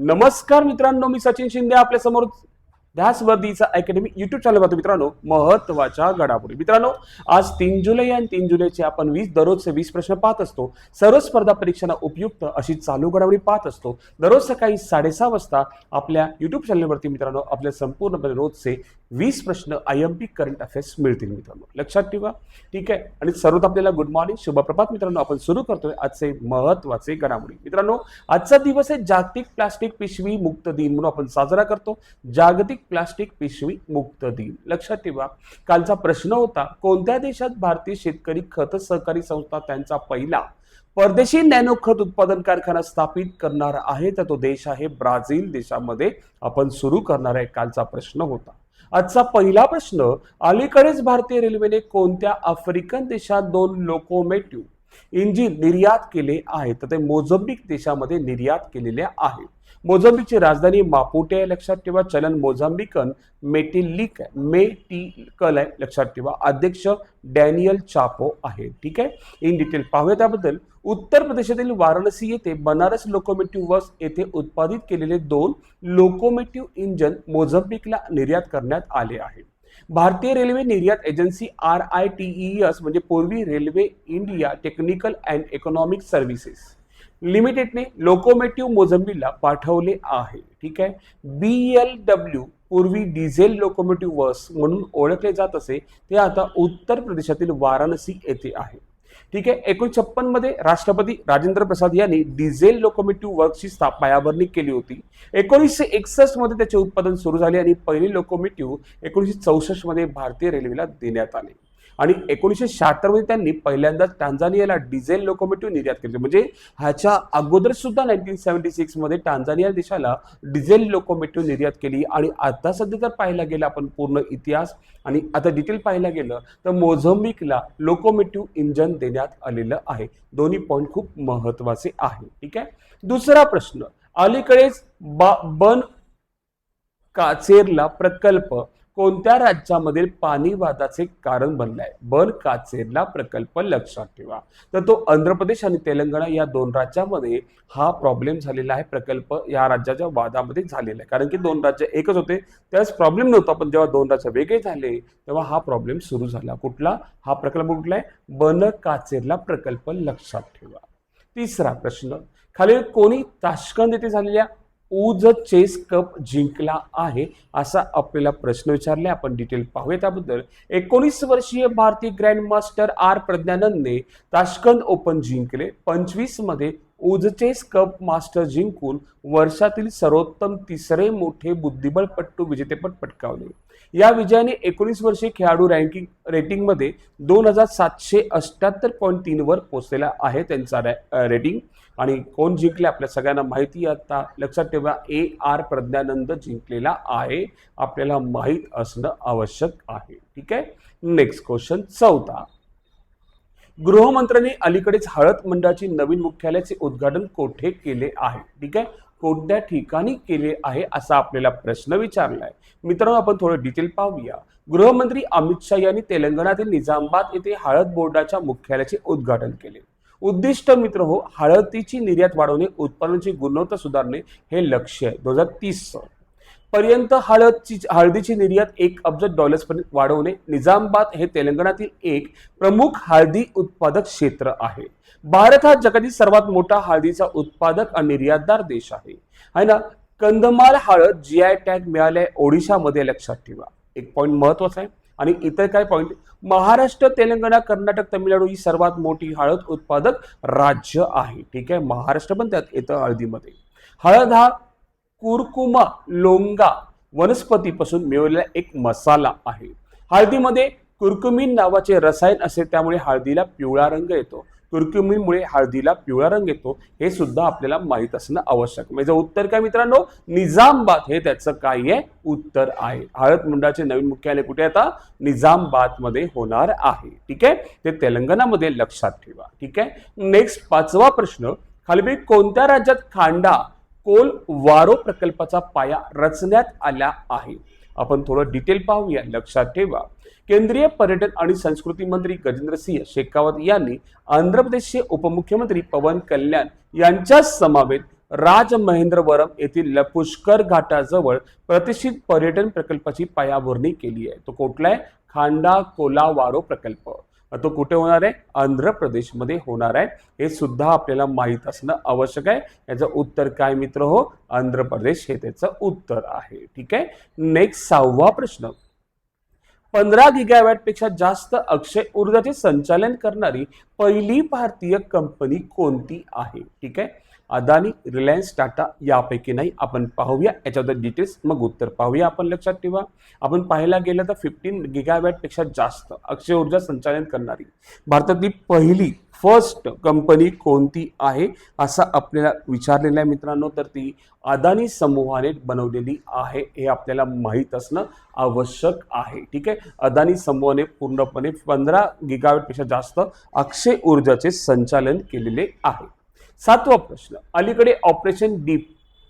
नमस्कार मित्रांनो मी सचिन शिंदे आपल्यासमोर ध्यासवर्दीचा अकॅडमी युट्यूब चॅनल पाहतो मित्रांनो महत्त्वाच्या घडामोडी. मित्रांनो आज तीन जुलै आणि तीन जुलैचे आपण वीस दररोजचे वीस प्रश्न पाहत असतो. सर्व स्पर्धा परीक्षांना उपयुक्त अशी चालू घडामोडी पाहत असतो. दररोज सकाळी साडेसहा वाजता आपल्या युट्यूब चॅनलवरती मित्रांनो आपल्या संपूर्णपणे रोजचे वीस प्रश्न I M P current affairs मिळतील मित्रांनो. लक्षात ठेवा. ठीक आहे? आणि सर्वात आपल्याला गुड मॉर्निंग शुभप्रभात मित्रांनो आपण सुरू करतोय आजचे महत्त्वाचे घडामोडी. मित्रांनो आजचा दिवस आहे जागतिक प्लास्टिक पिशवी मुक्त दिन म्हणून आपण साजरा करतो. जागतिक प्लास्टिक पिशवी मुक्त देईल. लक्षात ठेवा कालचा प्रश्न होता कोणत्या देशात भारतीय शेतकरी खत सहकारी संस्था त्यांचा पहिला परदेशी नॅनो खत उत्पादन कारखाना स्थापित करणार आहे? तर तो देश आहे ब्राझील. देशामध्ये आपण सुरू करणार आहे कालचा प्रश्न होता. आजचा पहिला प्रश्न अलीकडेच भारतीय रेल्वेने कोणत्या आफ्रिकन देशात दोन लोकोमेटिव्ह इंजिन निर्यात केले आहे तर ते मोझम्बिक देशामध्ये निर्यात केलेले आहे. मोझंबिकची राजधानी मापुटे आहे लक्षात ठेवा. चलन मोझांबिकन मेटिलिक मेटिकल आहे लक्षात ठेवा. अध्यक्ष डॅनियल चापो आहे ठीक आहे? इन डिटेल पाहूया त्याबद्दल. उत्तर प्रदेशातील वाराणसी येथे बनारस लोकोमेटिव्ह बस येथे उत्पादित केलेले दोन लोकोमेटिव्ह इंजन मोझंबिकला निर्यात करण्यात आले आहे भारतीय रेल्वे निर्यात agency R I T E S म्हणजे पूर्वी railway India technical and economic services लिमिटेडने locomotive मोझंबीला पाठवले आहे. ठीक आहे? बी एल डब्ल्यू पूर्वी डिझेल लोकोमेटिव्ह वर्स म्हणून ओळखले जात असे ते आता उत्तर प्रदेशातील वाराणसी येथे आहे. ठीक आहे? एकोणीस छप्पनमध्ये राष्ट्रपती राजेंद्र प्रसाद यांनी डिझेल लोकोमेटिव्ह वर्कची पायाभरणी केली होती. एकोणीसशे एकसष्टमध्ये त्याचे उत्पादन सुरू झाले आणि पहिली लोकोमेटिव्ह एकोणीसशे चौसष्टमध्ये भारतीय रेल्वेला देण्यात आले. आणि एकोणीसशे शहात्तरमध्ये त्यांनी पहिल्यांदाच टांझानियाला डिझेल लोकोमेटिव्ह निर्यात केली. म्हणजे ह्याच्या अगोदर सुद्धा नाईन्टीन सेव्हन्टी सिक्समध्ये टांझानिया देशाला डिझेल लोकोमेटिव्ह निर्यात केली. आणि आता सध्या जर पाहायला गेलं आपण पूर्ण इतिहास आणि आता डिटेल पाहायला गेलं तर मोझंबिकला लोकोमेटिव्ह इंजन देण्यात आलेलं आहे. दोन्ही पॉईंट खूप महत्त्वाचे आहे. ठीक आहे? दुसरा प्रश्न. अलीकडेच बा बन काचेरला प्रकल्प कोणत्या राज्यामधील पाणी वादाचे कारण बनलाय? बन काचेरला प्रकल्प लक्षात ठेवा. तर तो आंध्र प्रदेश आणि तेलंगणा या दोन राज्यामध्ये हा प्रॉब्लेम झालेला आहे. प्रकल्प या राज्याच्या वादामध्ये झालेला आहे. कारण की दोन राज्य एकच होते. त्याच प्रॉब्लेम नव्हता पण जेव्हा दोन राज्य वेगळे झाले तेव्हा हा प्रॉब्लेम सुरू झाला. कुठला? हा प्रकल्प कुठला आहे? बन काचेरला प्रकल्प लक्षात ठेवा. तिसरा प्रश्न. खालील कोणी ताशकंद येथे झालेल्या ऊज चेस कप जिंकला आहे असा आपल्याला प्रश्न विचारले आपण डिटेल पाहूया त्याबद्दल. एकोणीस वर्षीय भारतीय ग्रँडमास्टर आर प्रज्ञानंदने ताशकंद ओपन जिंकले. पंचवीसमध्ये उजचेस कप मास्टर जिंकून वर्षातील सर्वोत्तम तिसरे मोठे बुद्धिबळपट्टू विजेतेपद पटकावले. या विजयाने एकोणीस वर्षे खेळाडू रँकिंग रेटिंगमध्ये दोन हजार सातशे अष्ट्याहत्तर पॉईंट तीनवर पोचलेला पोहोचलेला आहे त्यांचा रे- रेटिंग आणि कोण जिंकले आपल्या सगळ्यांना माहिती आता लक्षात ठेवा ए आर प्रज्ञानंद जिंकलेला आहे. आपल्याला माहीत असणं आवश्यक आहे. ठीक आहे? नेक्स्ट क्वेश्चन चौथा. गृहमंत्र्यांनी अलीकडेच हळद मंडळाची नवीन मुख्यालयाचे उद्घाटन कोठे केले आहे? ठीक आहे? कोणत्या ठिकाणी केले आहे असा आपल्याला प्रश्न विचारलाय. मित्रांनो आपण थोडं डिटेल पाहूया. गृहमंत्री अमित शहा यांनी तेलंगणातील निजामाबाद येथे हळद बोर्डाच्या मुख्यालयाचे उद्घाटन केले. उद्दिष्ट मित्र हो हळदीची निर्यात वाढवणे उत्पादनाची गुणवत्ता सुधारणे हे लक्ष्य आहे. दोन हजार तीस पर्यंत हळदची हळदीची निर्यात एक अब्ज डॉलर्स पर्यंत वाढवणे. निजामाबाद हे तेलंगणातील एक प्रमुख हळदी उत्पादक क्षेत्र आहे. भारत हा जगातील सर्वात मोठा हळदीचा उत्पादक आणि निर्यातदार देश आहे. है ना? कंदमाल हळद जी आय टॅग मिळाले ओडिशामध्ये लक्षात ठेवा. एक पॉईंट महत्त्वाचा आहे. आणि इतर काय पॉईंट महाराष्ट्र तेलंगणा कर्नाटक तमिळनाडू ही सर्वात मोठी हळद उत्पादक राज्य आहे. ठीक आहे? महाराष्ट्र पण त्यात येतं हळदीमध्ये. हळद हा कुरकुमा लोंगा वनस्पतीपासून मिळवलेला एक मसाला आहे. हळदीमध्ये कुरकुमिन नावाचे रसायन असेल त्यामुळे हळदीला पिवळा रंग येतो. कुरकुमिनमुळे हळदीला पिवळा रंग येतो हे सुद्धा आपल्याला माहीत असणं आवश्यक. म्हणजे उत्तर काय मित्रांनो? निजामबाद हे त्याचं काय आहे उत्तर आहे. हळद मंडळाचे नवीन मुख्यालय कुठे आता? निजामबादमध्ये होणार आहे. ठीक आहे? ते तेलंगणामध्ये लक्षात ठेवा. ठीक आहे? नेक्स्ट पाचवा प्रश्न. खालबी कोणत्या राज्यात खांडा कोल वारो प्रकल्पाचा पाया रचण्यात आला आहे. आपण थोडं डिटेल पाहूया. लक्षात ठेवा. केंद्रीय पर्यटन आणि संस्कृती मंत्री गजेंद्र सिंह शेखावत यांनी आंध्र प्रदेशचे उपमुख्यमंत्री पवन कल्याण यांच्या समावेत राजमहेंद्रवरम येथील लपुष्कर घाटाजवळ प्रतिष्ठित पर्यटन प्रकल्पाची पायाभरणी केली आहे. तो कुठला आहे? खांडा कोलावारो प्रकल्प. तो कुठे होणार आहे? आंध्र प्रदेशमध्ये होणार आहे. हे सुद्धा आपल्याला माहीत असणं आवश्यक आहे. याचं उत्तर काय मित्र हो? आंध्र प्रदेश हे त्याचं उत्तर आहे. ठीक आहे? नेक्स्ट सहावा प्रश्न. पंधरा गिगावॅटपेक्षा जास्त अक्षय ऊर्जाचे संचालन करणारी पहिली भारतीय कंपनी कोणती आहे? ठीक आहे? अदानी रिलायन्स टाटा यापैकी नाही. आपण पाहूया. याच्याबद्दल डिटेल्स मग उत्तर पाहूया आपण. लक्षात ठेवा. आपण पाहायला गेलं तर फिफ्टीन गिगावॅटपेक्षा जास्त अक्षय ऊर्जा संचालन करणारी भारतातली पहिली फर्स्ट कंपनी कोणती आहे? असा आपल्याला विचारलेलं आहे मित्रांनो. तर ती अदानी समूहाने बनवलेली आहे. हे आपल्याला माहीत असणं आवश्यक आहे. ठीक आहे? अदानी समूहाने पूर्णपणे पंधरा गिगावेटपेक्षा जास्त अक्षय ऊर्जाचे संचालन केलेले आहे. सातवा प्रश्न अलीकडे ऑपरेशन डीप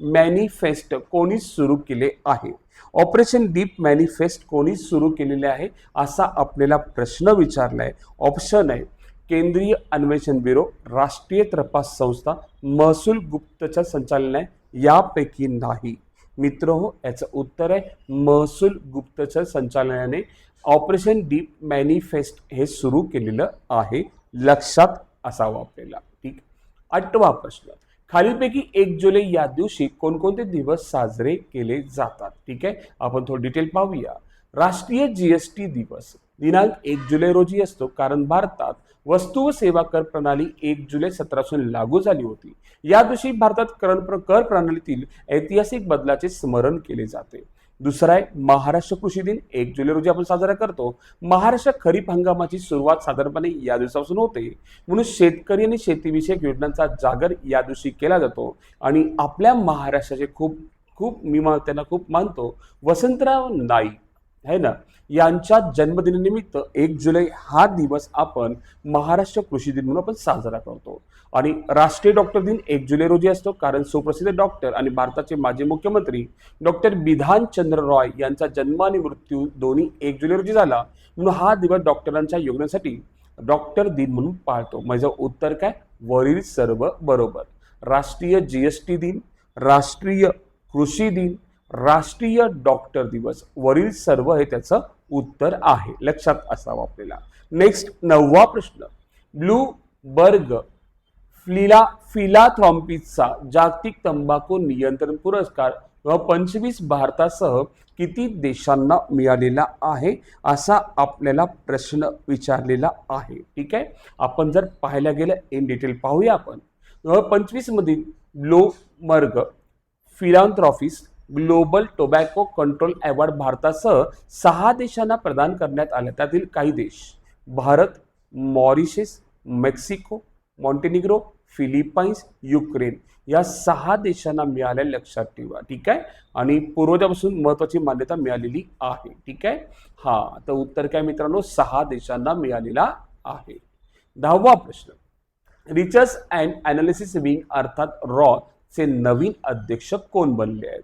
मॅनिफेस्ट कोणी सुरू केले आहे? ऑपरेशन डीप मॅनिफेस्ट कोणी सुरू केलेले आहे? असा आपल्याला प्रश्न विचारला आहे ऑप्शन आहे केंद्रीय अन्वेषण ब्युरो राष्ट्रीय तपास संस्था महसूल गुप्तच्या संचालनालय यापैकी नाही. मित्र हो याचं उत्तर आहे महसूल गुप्तच्या संचालनाने ऑपरेशन डीप मॅनिफेस्ट हे सुरू केलेलं आहे. लक्षात असावं आपल्याला. आठवा प्रश्न. खालीलपैकी एक जुलै या दिवशी कोणकोणते दिवस साजरे केले जातात? ठीक आहे? आपण थोडं डिटेल पाहूया. राष्ट्रीय जीएसटी दिवस. दिनांक एक जुलै रोजी असतो कारण भारतात वस्तू व सेवा कर प्रणाली एक जुलै सतराशे लागू झाली होती. या दिवशी भारतात कर कर प्रणालीतील ऐतिहासिक बदलाचे स्मरण केले जाते. दुसरा आहे महाराष्ट्र कृषी दिन. एक जुलै रोजी आपण साजरा करतो. महाराष्ट्र खरीप हंगामाची सुरुवात साधारणपणे या दिवसापासून होते. म्हणून शेतकरी आणि शेतीविषयक योजनांचा जागर या दिवशी केला जातो. आणि आपल्या महाराष्ट्राचे खूप खूप मी मा- त्यांना खूप मानतो. वसंतराव नाईक. है ना? यांच्या जन्मदिनानिमित्त एक जुलै हा दिवस आपण महाराष्ट्र कृषी दिन म्हणून आपण साजरा करतो. आणि राष्ट्रीय डॉक्टर दिन एक जुलै रोजी असतो कारण सुप्रसिद्ध डॉक्टर आणि भारताचे माजी मुख्यमंत्री डॉक्टर बिधानचंद्र रॉय यांचा जन्म आणि मृत्यू दोन्ही एक जुलै रोजी झाला. म्हणून हा दिवस डॉक्टरांच्या योगदानासाठी डॉक्टर दिन म्हणून पाळतो. माझं उत्तर काय? वरील सर्व बरोबर. राष्ट्रीय जी एस टी दिन राष्ट्रीय कृषी दिन राष्ट्रीय डॉक्टर दिवस. वरील सर्व हे त्याचं उत्तर आहे. लक्षात असावं आपल्याला. नेक्स्ट नववा प्रश्न. ब्लू बर्ग फ्लिला फिलाथॉम्पिसचा जागतिक तंबाखू नियंत्रण पुरस्कार व पंचवीस भारतासह किती देशांना मिळालेला आहे असा आपल्याला प्रश्न विचारलेला आहे. ठीक आहे? आपण जर पाहायला गेलं इन डिटेल पाहूया आपण. पंचवीसमधील Bloomberg philanthropies global tobacco control award भारतासह सहा देशांना प्रदान करण्यात आले. त्यातील काही देश Bharat Mauritius Mexico Montenegro Philippines Ukraine या सहा देशांना मिळाल्या लक्षात ठेवा. ठीक आहे? आणि पूर्वजापासून महत्वाची मान्यता मिळालेली आहे. ठीक आहे? हा तर उत्तर काय मित्रांनो? सहा देशांना मिळालेला आहे. दहावा प्रश्न. रिचर्स अँड अनालिसिस विंग अर्थात रॉ चे नवीन अध्यक्ष कोण बनले आहेत?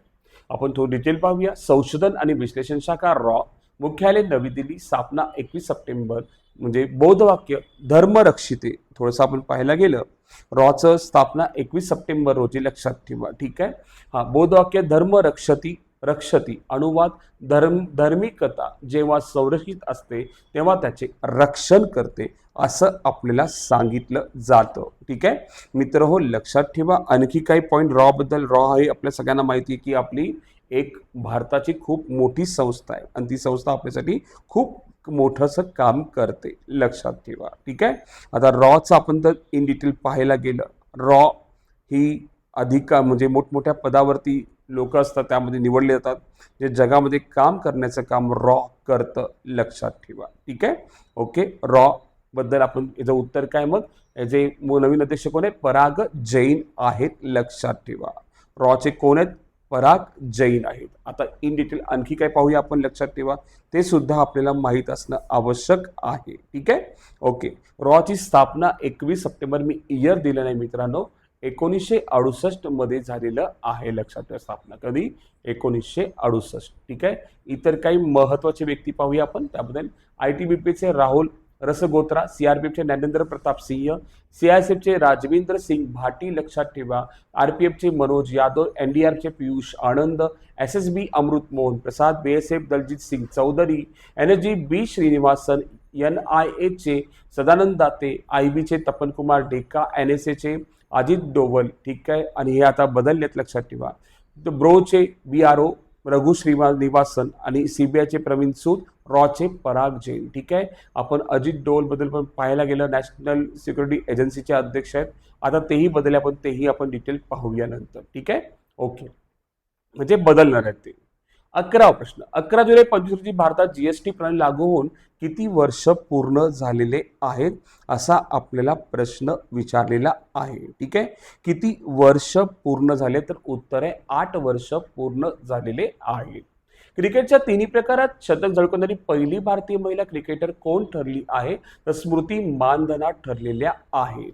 आपण थोडं डिटेल पाहूया. संशोधन आणि विश्लेषण शाखा रॉ. मुख्यालय नवी दिल्ली स्थापना एकवीस सप्टेंबर. म्हणजे बौद्धवाक्य धर्मरक्षिते थोडंसं आपण पाहायला गेलं. रॉचं स्थापना एकवीस सप्टेंबर रोजी लक्षात ठेवा. ठीक आहे? हा बौद्धवाक्य धर्मरक्षती रक्षती. अनुवाद धर्म धर्मिकता जेव्हा संरक्षित असते तेव्हा त्याचे रक्षण करते असं आपल्याला सांगितलं जातं. ठीक आहे? मित्र हो लक्षात ठेवा. आणखी काही पॉईंट रॉ बद्दल रॉ हे आपल्या सगळ्यांना माहिती आहे की आपली एक भारताची खूप मोठी संस्था आहे. आणि ती संस्था आपल्यासाठी खूप मोठंसं काम करते. लक्षात ठेवा. ठीक आहे? आता रॉचं आपण तर इन डिटेल पाहायला गेलं. रॉ ही अधिका म्हणजे मोठमोठ्या पदावरती लोक असतात त्यामध्ये निवडले जातात. जे जगामध्ये काम करण्याचं काम रॉ करतं लक्षात ठेवा. ठीक आहे? ओके? रॉ बद्दल आपण याचं उत्तर काय मग? याचे नवीन अध्यक्ष कोण आहे पराग जैन आहेत लक्षात ठेवा. रॉचे कोण आहेत? पराग जैन आहेत. आता इन डिटेल आणखी काय पाहूया आपण लक्षात ठेवा. ते सुद्धा आपल्याला माहीत असणं आवश्यक आहे. ठीक आहे? ओके. रॉची स्थापना एकवीस सप्टेंबर मी इयर दिलं नाही मित्रांनो. एकोणीसशे अडुसष्टमध्ये झालेलं आहे लक्षात ठेवा स्थापना कधी? एकोणीसशे अडुसष्ट. ठीक आहे? इतर काही महत्त्वाचे व्यक्ती पाहूया आपण. त्याबद्दल आय टी बी पीचे राहुल रसगोत्रा सीआरपीएफचे ज्ञानेंद्र प्रताप सिंह सीआयएसएफचे राजविंद्र सिंग भाटी लक्षात ठेवा. आरपीएफचे Manoj Yadav एनडीआरचे Piyush Anand S S B Amrit Mohan Prasad BSF Daljeet Singh Chaudhary N S G B Srinivasan N I एचे Sadanand Date I बीचे तपनकुमार डेका एन एस एचे अजित डोवल. ठीक आहे? आणि हे आता बदललेत लक्षात ठेवा. तर ब्रोचे B R O Raghu Srinivasan आणि सीबीआयचे प्रवीण सूद रॉचे पराग जैन. ठीक आहे? आपण अजित डोलबद्दल पण पाहायला गेलं. नॅशनल सिक्युरिटी एजन्सीचे अध्यक्ष आहेत. आता तेही बदलले आपण तेही आपण डिटेल पाहूया नंतर. ठीक आहे? ओके. म्हणजे बदलणार आहेत ते. अकरावा प्रश्न. अकरा जुलै पंचवीस रोजी भारतात जीएसटी प्रणाली लागू होऊन किती वर्ष पूर्ण झालेले आहेत असा आपल्याला प्रश्न विचारलेला आहे. ठीक आहे? किती वर्ष पूर्ण झाले? तर उत्तर आहे आठ वर्ष पूर्ण झालेले आहे क्रिकेटच्या तिन्ही प्रकारात शतक झळकवणारी पहिली भारतीय महिला क्रिकेटर कोण ठरली आहे? तर स्मृती मानधना ठरलेल्या आहेत.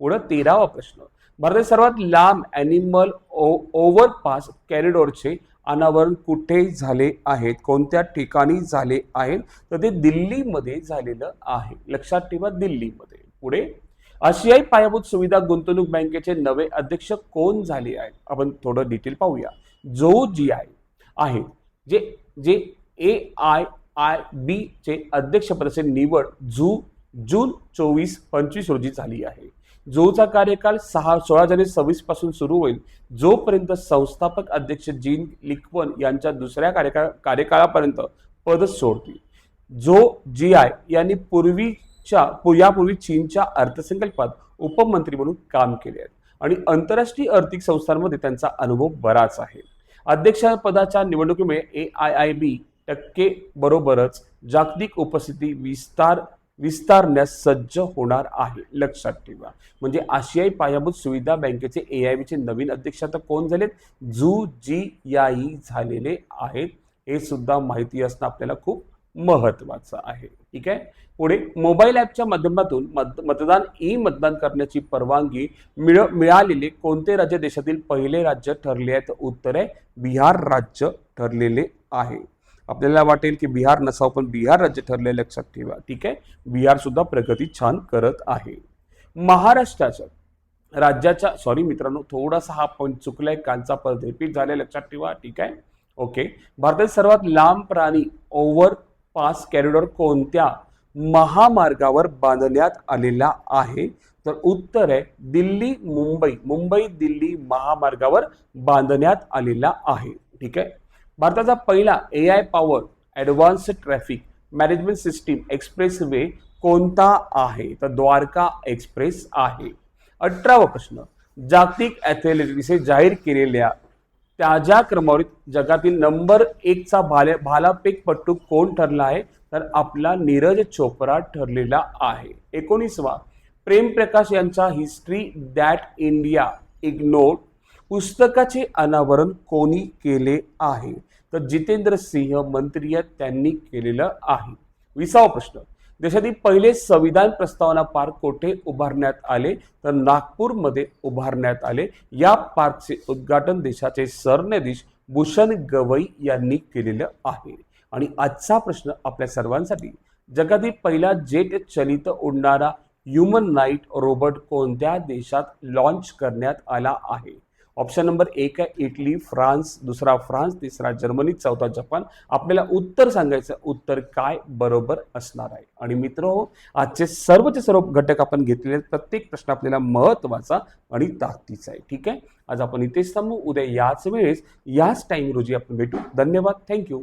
पुढं तेरावा प्रश्न. भारतात सर्वात लांब ॲनिमल ओ ओव्हरपास कॅरिडोरचे अनावरण कुठे झाले आहेत? कोणत्या ठिकाणी झाले आहेत? तर ते दिल्लीमध्ये झालेलं आहे. लक्षात ठेवा दिल्लीमध्ये. पुढे. आशियाई पायाभूत सुविधा गुंतवणूक बँकेचे नवे अध्यक्ष कोण झाले आहेत? आपण थोडं डिटेल पाहूया. जो जी आय आहे जे जे ए आय आय बी चे अध्यक्षपदाची निवड जू जून चोवीस पंचवीस रोजी झाली आहे. जोचा कार्यकाल सहा सोळा जानेवारी सव्वीसपासून सुरू होईल. जोपर्यंत संस्थापक अध्यक्ष जीन लिक्वन यांच्या दुसऱ्या कार्यकाळ कार्यकाळापर्यंत पद सोडतील. जो जी आय यांनी पूर्वीच्या यापूर्वी चीनच्या अर्थसंकल्पात उपमंत्री म्हणून काम केले आहे आणि आंतरराष्ट्रीय आर्थिक संस्थांमध्ये त्यांचा अनुभव बराच आहे. अध्यक्षपदाच्या निवडणुकीमुळे ए आय आय बी टक्के बरोबरच जागतिक उपस्थिती विस्तार विस्तारण्यास सज्ज होणार आहे. लक्षात ठेवा. म्हणजे आशियाई पायाभूत सुविधा बँकेचे ए आय बीचे नवीन अध्यक्ष आता कोण झालेत? जू जी याई झालेले आहेत. हे सुद्धा माहिती असणं आपल्याला खूप महत्वाचं आहे. ठीक आहे? पुढे मोबाईल ॲपच्या माध्यमातून मत मतदान ई मतदान करण्याची परवानगी मिळ मिळालेले कोणते राज्य देशातील पहिले राज्य ठरले आहे तर उत्तर आहे बिहार राज्य ठरलेले आहे. आपल्याला वाटेल की बिहार नसावं पण बिहार राज्य ठरले लक्षात ठेवा. ठीक आहे? बिहारसुद्धा प्रगती छान करत आहे. महाराष्ट्राच्या राज्याच्या सॉरी मित्रांनो थोडासा हा पॉईंट चुकलाय कालचा परत रिपीट झालाय लक्षात ठेवा. ठीक आहे? ओके भारतातील सर्वात लांब प्राणी ओव्हर पास कॅरिडॉर कोणत्या? महामार्गावर बांधण्यात आलेला आहे. तर उत्तर आहे दिल्ली मुंबई. मुंबई दिल्ली महामार्गावर बांधण्यात आलेला आहे. ठीक आहे? भारताचा पहिला A I power advance traffic management system expressway कोणता आहे? तर द्वारका एक्सप्रेस आहे. अठरावा प्रश्न. जागतिक ॲथलेटिक्सने जाहीर केलेल्या ताज्या क्रमवारीत जगातील नंबर एकचा भाले भालापेकपट्टू कोण ठरला आहे? तर आपला नीरज चोप्रा ठरलेला आहे. एकोणीसवा. प्रेम प्रकाश यांचा हिस्ट्री दॅट इंडिया इग्नोर पुस्तकाचे अनावरण कोणी केले आहे? तर जितेंद्र सिंह मंत्री आहेत त्यांनी केलेलं आहे. विसावा प्रश्न. देशातील पहिले संविधान प्रस्तावना पार्क कोठे उभारण्यात आले? तर नागपूरमध्ये उभारण्यात आले. या पार्कचे उद्घाटन देशाचे सरन्यायाधीश भूषण गवई यांनी केलेलं आहे. आणि आजचा प्रश्न आपल्या सर्वांसाठी. जगातील पहिला जेट चलित उडणारा ह्युमन नाईट रोबोट कोणत्या देशात लॉन्च करण्यात आला आहे? ऑप्शन नंबर एक आहे इटली फ्रान्स दुसरा फ्रान्स तिसरा जर्मनी चौथा जपान. आपल्याला उत्तर सांगायचं उत्तर काय बरोबर असणार आहे. आणि मित्र हो आजचे सर्वचे सर्व घटक आपण घेतलेले प्रत्येक प्रश्न आपल्याला महत्त्वाचा आणि ताकदीचा आहे. ठीक आहे? आज आपण इथेच थांबू. उद्या याच वेळेस याच टाइम रोजी आपण भेटू. धन्यवाद. थँक्यू